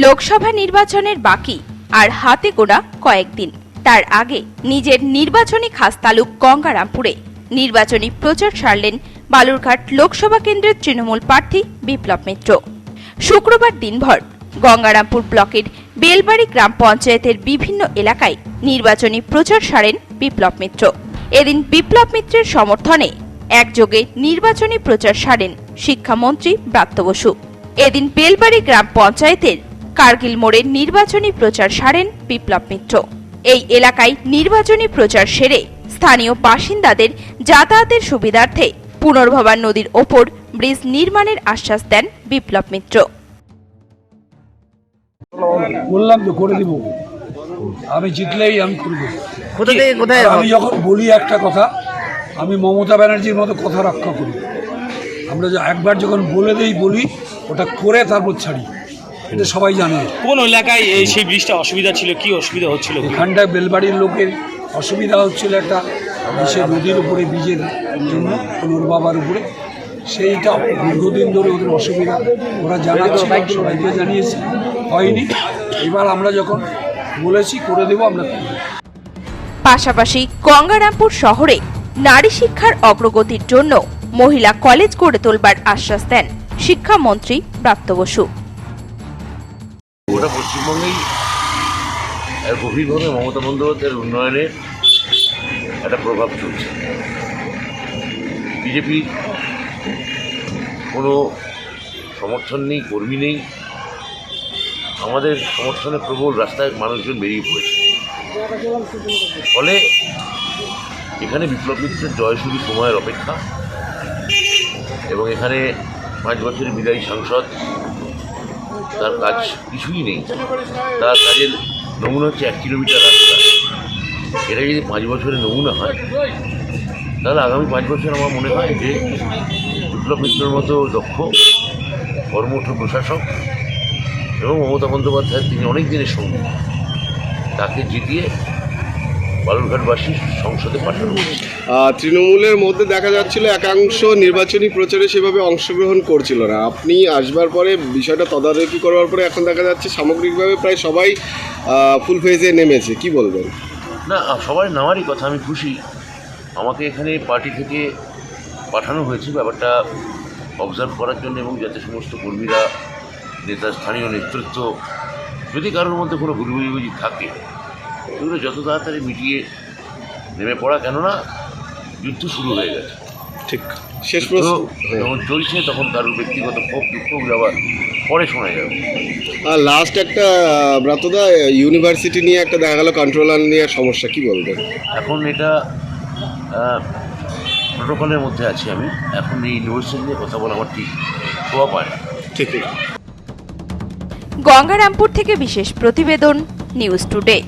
লোকসভা নির্বাচনের বাকি আর হাতে গোনা কয়েকদিন। তার আগে নিজের নির্বাচনী খাসতালুক গঙ্গারামপুরে নির্বাচনী প্রচার সারলেন বালুরঘাট লোকসভা কেন্দ্রের তৃণমূল প্রার্থী বিপ্লব মিত্র। শুক্রবার দিনভর গঙ্গারামপুর ব্লকের বেলবাড়ি গ্রাম পঞ্চায়েতের বিভিন্ন এলাকায় নির্বাচনী প্রচার সারেন বিপ্লব মিত্র। এদিন বিপ্লব মিত্রের সমর্থনে একযোগে নির্বাচনী প্রচার সারেন শিক্ষামন্ত্রী ব্রাত্য বসু। এদিন বেলবাড়ি গ্রাম পঞ্চায়েতের কার্গিল মোড়ে নির্বাচনী প্রচার সারেন বিপ্লব মিত্র। এই এলাকায় নির্বাচনী প্রচার সেরে স্থানীয় বাসিন্দাদের যাতায়াতের সুবিধার্থে পুনর্ভবা নদীর ওপর ব্রিজ নির্মাণের আশ্বাস দেন বিপ্লব মিত্র। বললাম তো করে দিব। আমি জিতলেই আমি করে দেবো কোথা থেকে কোথায় আমি যখন বলি একটা কথা আমি মমতা ব্যানার্জির মতো কথা রক্ষা করি। আমরা একবার যখন বলে দেই বলি ওটা করে তারপর ছাড়ি। এটা সবাই জানে। কোন এলাকায় এই সেই ব্রিজটা অসুবিধা ছিল? কি অসুবিধা হচ্ছিল? এখানটায় বেলবাড়ির লোকের অসুবিধা হচ্ছিল একটা সে নদীর উপরে বীজের জন্য ওর বাবার উপরে। সেইটা দীর্ঘদিন ধরে ওদের অসুবিধা। ওরা জানাচ্ছিল সবাইকে জানিয়েছি। হয়নি। এবার আমরা যখন বলেছি করে দেবো আমরা পাশাপাশি গঙ্গারামপুর শহরে নারী শিক্ষার অগ্রগতির জন্য মহিলা কলেজ গড়ে তোলবার আশ্বাস দেন শিক্ষামন্ত্রী ব্রাত্য বসু। পশ্চিমবঙ্গেই গভীরভাবে মমতা বন্দ্যোপাধ্যায়ের উন্নয়নের একটা প্রভাব চলছে। বিজেপির কোনো সমর্থন নেই, কর্মী নেই। আমাদের সমর্থনে প্রবল রাস্তায় মানুষজন বেরিয়ে পড়েছে। ফলে এখানে বিপ্লব মিত্রের জয় শুধু সময়ের অপেক্ষা এবং এখানে পাঁচ বছরের বিদায়ী সাংসদ তার কাজ কিছুই নেই। তার কাজের নমুনা হচ্ছে এক কিলোমিটার রাস্তা। এটা যদি পাঁচ বছরের নমুনা হয়, তাহলে আগামী পাঁচ বছর আমার মনে হয় যে বিপ্লব মিত্রর মতো দক্ষ, কর্মঠ প্রশাসক এবং মমতা বন্দ্যোপাধ্যায় তিনি অনেক দিনের সঙ্গী। তাকে জিতিয়ে বালুরঘাটবাসী সংসদে পাঠানো হয়েছে তৃণমূলের মধ্যে দেখা যাচ্ছিল একাংশ নির্বাচনী প্রচারে সেভাবে অংশগ্রহণ করছিল না। আপনি আসবার পরে বিষয়টা তদারকি করবার পরে এখন দেখা যাচ্ছে সামগ্রিকভাবে প্রায় সবাই ফুল ফেজে নেমেছে। কি বলবেন? না সবাই নামারই কথা আমি খুশি। আমাকে এখানে পার্টি থেকে পাঠানো হয়েছে ব্যাপারটা অবজার্ভ করার জন্য এবং যাতে সমস্ত কর্মীরা নেতা স্থানীয় নেতৃত্ব যদি কারোর মধ্যে কোনো বুঝি থাকে সেগুলো যত তাড়াতাড়ি মিটিয়ে নেমে পড়া কেননা যুদ্ধ শুরু হয়ে গেছে। ঠিক। শেষ যখন চলছে তখন কারোর ব্যক্তিগত ক্ষোভ দুঃখ আবার পরে শোনা যাবে। আর লাস্ট একটা ব্রাতদা ইউনিভার্সিটি নিয়ে একটা দেখা গেল কন্ট্রোলার নিয়ে সমস্যা কি বলবেন? এখন এটা প্রোটোকলের মধ্যে আছি আমি। এখন এই ইউনিভার্সিটি নিয়ে কথা বলা আমার ঠিক পায় না। ঠিক গঙ্গারামপুর থেকে বিশেষ প্রতিবেদন নিউজ টুডে